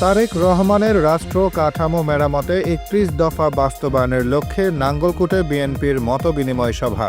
তারেক রহমানের রাষ্ট্র কাঠামো মেরামতে একত্রিশ দফা বাস্তবায়নের লক্ষ্যে নাঙ্গলকুটে বিএনপির মতবিনিময় সভা।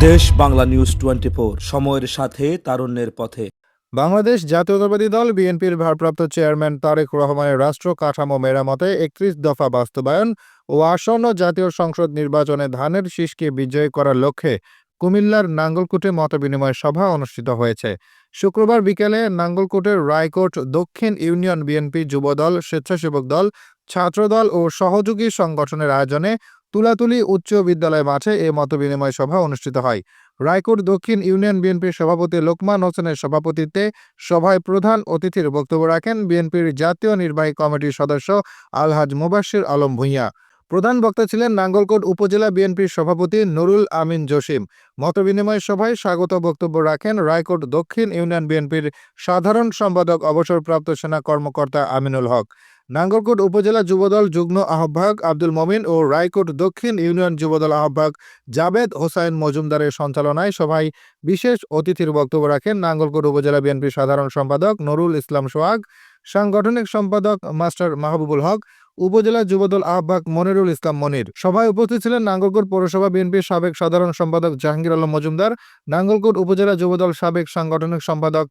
দেশ বাংলা নিউজ টোয়েন্টি সময়ের সাথে তারুণ্যের পথে। বাংলাদেশ জাতীয়তাবাদী দল বিএনপির ভারপ্রাপ্ত চেয়ারম্যান তারেক রহমানের রাষ্ট্র কাঠামো মেরামতে একত্রিশ দফা বাস্তবায়ন ও আসন্ন জাতীয় সংসদ নির্বাচনে ধানের শীষকে বিজয়ী করার লক্ষ্যে কুমিল্লার নাঙ্গলকোটে মতবিনিময় সভা অনুষ্ঠিত হয়েছে। শুক্রবার বিকেলে নাঙ্গলকোটের রায়কোট দক্ষিণ ইউনিয়ন বিএনপি যুবদল, স্বেচ্ছাসেবক দল, ছাত্রদল ও সহযোগী সংগঠনের আয়োজনে তুলাতুলি উচ্চ বিদ্যালয় মাঠে এ মতবিনিময় সভা অনুষ্ঠিত হয়। রায়কোট দক্ষিণ ইউনিয়ন বিএনপির সভাপতি লোকমান হোসেনের সভাপতিত্বে সভায় প্রধান অতিথির বক্তব্য রাখেন বিএনপির জাতীয় নির্বাহী কমিটির সদস্য আলহাজ মুবাশির আলম ভূঁইয়া। প্রধান বক্তা ছিলেন নাঙ্গলকোট উপজেলা বিএনপির সভাপতি নুরুল আমিন জসিম। মতবিনিময় সভায় স্বাগত বক্তব্য রাখেন রায়কোট দক্ষিণ ইউনিয়ন বিএনপির সাধারণ সম্পাদক, অবসরপ্রাপ্ত সেনা কর্মকর্তা আমিনুল হক। নাঙ্গলকোট উপজেলা যুবদল যুগ্ম আহ্বায়ক আব্দুল মমিন ও রায়কোট দক্ষিণ ইউনিয়ন যুবদল আহ্বায়ক জাবেদ হোসাইন মজুমদারের সঞ্চালনায় সভায় বিশেষ অতিথির বক্তব্য রাখেন নাঙ্গলকোট উপজেলা বিএনপির সাধারণ সম্পাদক নুরুল ইসলাম সোহাগ, সাংগঠনিক সম্পাদক মাস্টার মাহবুবুল হক উপজেলা যুবদল আহ্বাক মনিরুল ইসলাম মনির। সভায় উপস্থিত ছিলেন নাঙ্গলকোট পৌরসভা বিএনপির সাবেক সাধারণ সম্পাদক জাহাঙ্গীর আলম মজুমদার, নাঙ্গলকোট উপজেলা যুবদল সাবেক সাংগঠনিক সম্পাদক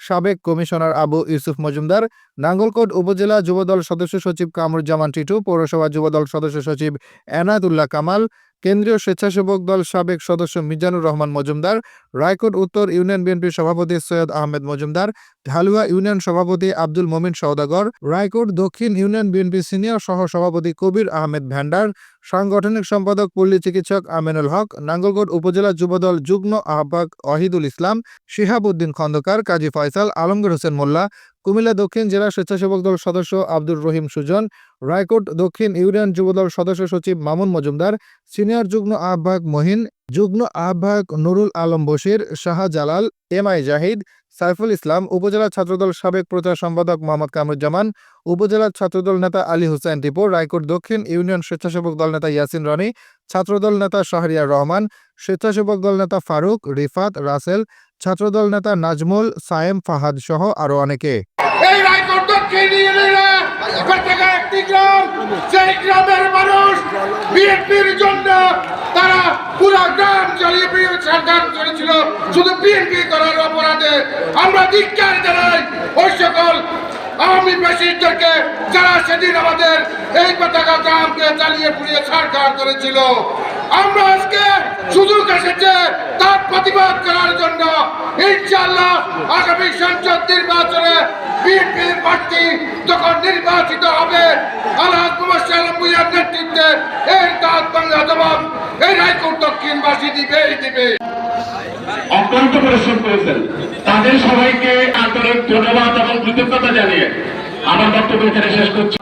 সাবেক কমিশনার আবু ইউসুফ মজুমদার, নাঙ্গলকোট উপজেলা যুবদল সদস্য সচিব কামরুজ্জামান টিটু, পৌরসভা যুবদল সদস্য সচিব এনায়তুল্লাহ কামাল কেন্দ্রীয় স্বেচ্ছাসেবক দল সাবেক সদস্য মিজানুর রহমান মজুমদার, রায়কোট উত্তর ইউনিয়ন বিএনপির সভাপতি সৈয়দ আহমেদ মজুমদার, ঢালুয়া ইউনিয়ন সভাপতি আব্দুল মমিন সওদাগর, রায়কোট দক্ষিণ ইউনিয়ন বিএনপি সিনিয়র সহ সভাপতি কবির আহমেদ ভ্যান্ডার, সাংগঠনিক সম্পাদক পল্লী চিকিৎসক আমিনুল হক, নাঙ্গলকোট উপজেলা যুবদল যুগ্ম আহ্বায়ক অহিদুল ইসলাম শিহাব উদ্দিন খন্দকার, কাজী ফয়সাল আলমগীর হোসেন মোল্লা কুমিল্লা দক্ষিণ জেলা স্বেচ্ছাসেবক দল সদস্য আব্দুর রহিম সুজন, রায়কোট দক্ষিণ ইউনিয়ন যুবদল সদস্য সচিব মামুন মজুমদার, সিনিয়র যুগ্ম আহ্বায়ক মহিন, যুগ্ম আহ্বায়ক নুরুল আলম বশির, শাহজালাল, এম আই জাহিদ, সাইফুল ইসলাম, উপজেলা ছাত্রদল সাবেক প্রচার সম্পাদক মোহাম্মদ কামরুজ্জামান, উপজেলা ছাত্রদল নেতা আলী হুসাইন টিপু রায়কোট দক্ষিণ ইউনিয়ন স্বেচ্ছাসেবক দল নেতা ইয়াসিন রনি, ছাত্রদল নেতা শাহরিয়ার রহমান, স্বেচ্ছাসেবক দল নেতা ফারুক, রিফাত রাসেল, ছাত্রদল নেতা নাজমুল, সায়েম ফাহাদ সহ আরও অনেকে। ইউনিয়নে প্রত্যেকে একটি গ্রাম, সেই গ্রামের মানুষ বিএনপির জন্য তারা পুরো গ্রাম দিয়ে সরকার করেছিল। শুধু বিএনপি করার অপরাধে আমরা ধিক্কার জানাই, ওই সকল আওয়ামী প্রেসিডেন্টদেরকে যারা সেদিন আমাদের এই পতাকা গ্রামকে জ্বালিয়ে পুড়িয়ে সরকার করেছিল। আমরা আজকে সুযোগ এসেছে তার প্রতিবাদ করার জন্য। ইনশাআল্লাহ আগামী সংসদ নির্বাচনে বিএনপির প্রার্থী যখন নির্বাচিত হবে আল্লাহ কুমার নেতৃত্বে এর তাঁত বাংলা জবাব এই রায়পুর দক্ষিণবাসী দিবেই দিবে। অত্যন্ত পরিশ্রম করেছেন। তাদের সবাইকে আন্তরিক ধন্যবাদ এবং কৃতজ্ঞতা জানিয়ে আমার বক্তব্য এখানে শেষ করছি।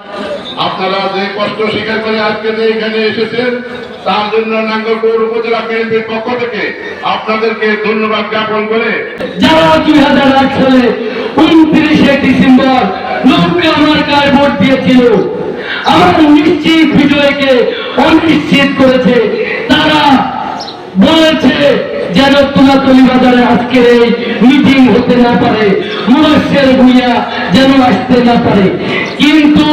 আপনারা যে কষ্ট স্বীকার করে আজকে যে এখানে এসেছেন তার জন্য নাঙ্গলপুর উপজেলা বিএনপির পক্ষ থেকে আপনাদেরকে ধন্যবাদ জ্ঞাপন করে যারা দুই হাজার আট সালে উনত্রিশে ডিসেম্বর নব্বই আমার গায়ে ভোট দিয়েছিল, আমার নিশ্চিত বিজয়কে অনিশ্চিত করেছে। তারা বলেছে যেন তুলাতলি বাজারে আজকের এই মিটিং হতে না পারে মুবাসের ভুইয়া যেন আসতে না পারে। কিন্তু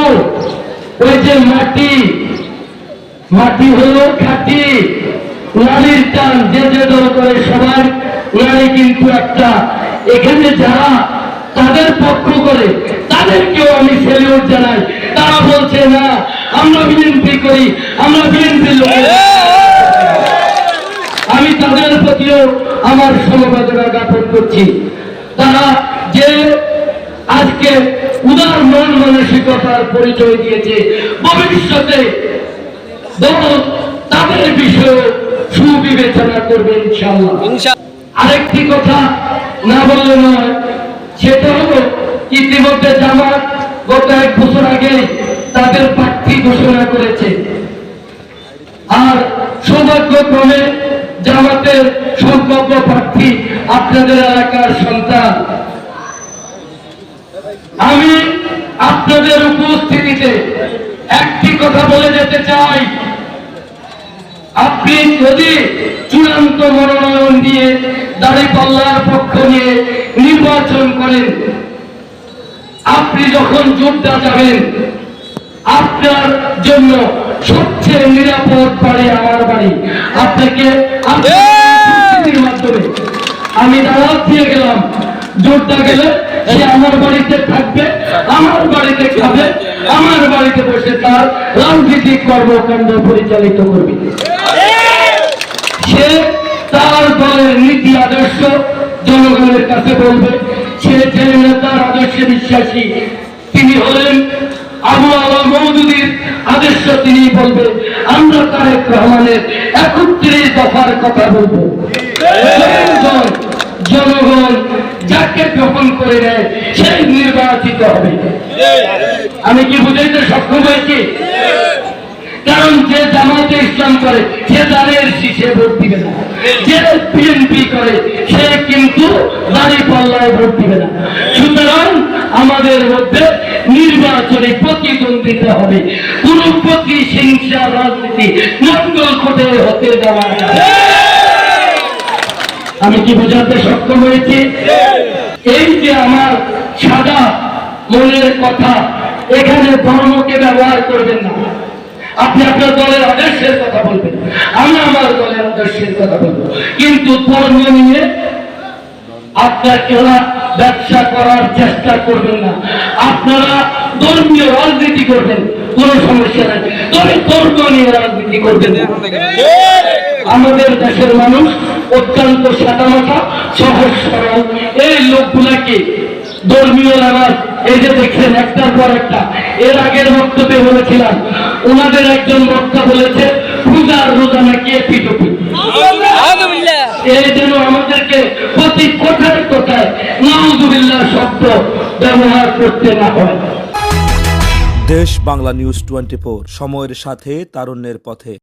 ওই যে মাটি মাটি হলো খাঁটি। নারীর টান যে যে দল করে সবার নারী কিন্তু একটা। এখানে যারা তাদের পক্ষ করে, তাদেরকেও আমি সেলিউট জানাই। তারা বলছে, না, আমরা বিএনপি করি, আমরা বিএনপি আমি তাদের প্রতিও আমার সমবেদনা জ্ঞাপন করছি। তারা যে আজকে উদার মন মানসিকতার পরিচয় দিয়েছে, ভবিষ্যতে দল তাদের বিষয়ে সুবিবেচনা করবে ইনশাআল্লাহ। আরেকটি কথা না বললে নয় সেটা হলো ইতিমধ্যে জামাত গত এক বছর আগে তাদের প্রার্থী ঘোষণা করেছে। আর সৌভাগ্যক্রমে জামাতের সম্ভাব্য প্রার্থী আপনাদের এলাকার সন্তান। আমি আপনাদের উপস্থিতিতে একটি কথা বলে যেতে চাই। আপনি যদি চূড়ান্ত মনোনয়ন দিয়ে দাঁড়িপাল্লার পক্ষ নিয়ে নির্বাচন করেন আপনি যখন যোদ্ধা যাবেন আপনার জন্য সবচেয়ে নিরাপদ বাড়ি আমার বাড়ি। আপনাকে মাধ্যমে আমি দাওয়াত দিয়ে গেলাম। জোরটা গেলে সে আমার বাড়িতে থাকবে আমার বাড়িতে খাবে আমার বাড়িতে বসে তার রাজনৈতিক কর্মকাণ্ড পরিচালিত করবে। সে তার দলের নীতি আদর্শ জনগণের কাছে বলবে। সে যে নেতার আদর্শে বিশ্বাসী তিনি হলেন আবু আলা মৌদুদির আদর্শ তিনি বলবেন আমরা তারেক রহমানের একত্রিশ দফার কথা বলব। জনগণ যাকে গ্রহণ করে নেয়, সেই নির্বাচিত হবে। আমি কি বুঝাইতে সক্ষম হয়েছি? কারণ যে জামাতে ইসলাম করে, সে দাঁড়ের শীষে ভোট দিবে না। যে বিএনপি করে, সে কিন্তু দাড়ি পাল্লায় ভোট দিবে না। সুতরাং আমাদের মধ্যে নির্বাচনে প্রতিদ্বন্দ্বিতা হবে। কোন প্রতিহিংসা রাজনীতি মঙ্গল কোটে হতে দেওয়া আমি কি বোঝাতে সক্ষম হয়েছি? এই যে আমার সাদা মনের কথা, এখানে ধর্মকে ব্যবহার করবেন না। আপনি আপনার দলের আদর্শের কথা বলবেন। আমি আমার দলের আদর্শের কথা বলব। কিন্তু ধর্ম নিয়ে আপনারা ব্যবসা করার চেষ্টা করবেন না। আপনারা ধর্মীয় রাজনীতি করবেন, কোনো সমস্যা নাই। তবে ধর্ম নিয়ে রাজনীতি করবেন। আমাদের দেশের মানুষ অত্যন্ত সাদামাটা সহজ সরল। এই লোকগুলাকে ধর্মীয় নামাজ এই যে দেখছেন একটার পর একটা এর আগের বক্তব্যে বলেছিলাম ওনাদের একজন বক্তা বলেছে পূজার রোজা নাকি এপিটুপি এই জন্য আমাদেরকে প্রতি কোথায় কোথায় নাউজুবিল্লাহ শব্দ ব্যবহার করতে না হয়। দেশ বাংলা নিউজ টোয়েন্টি সময়ের সাথে তারুণ্যের পথে।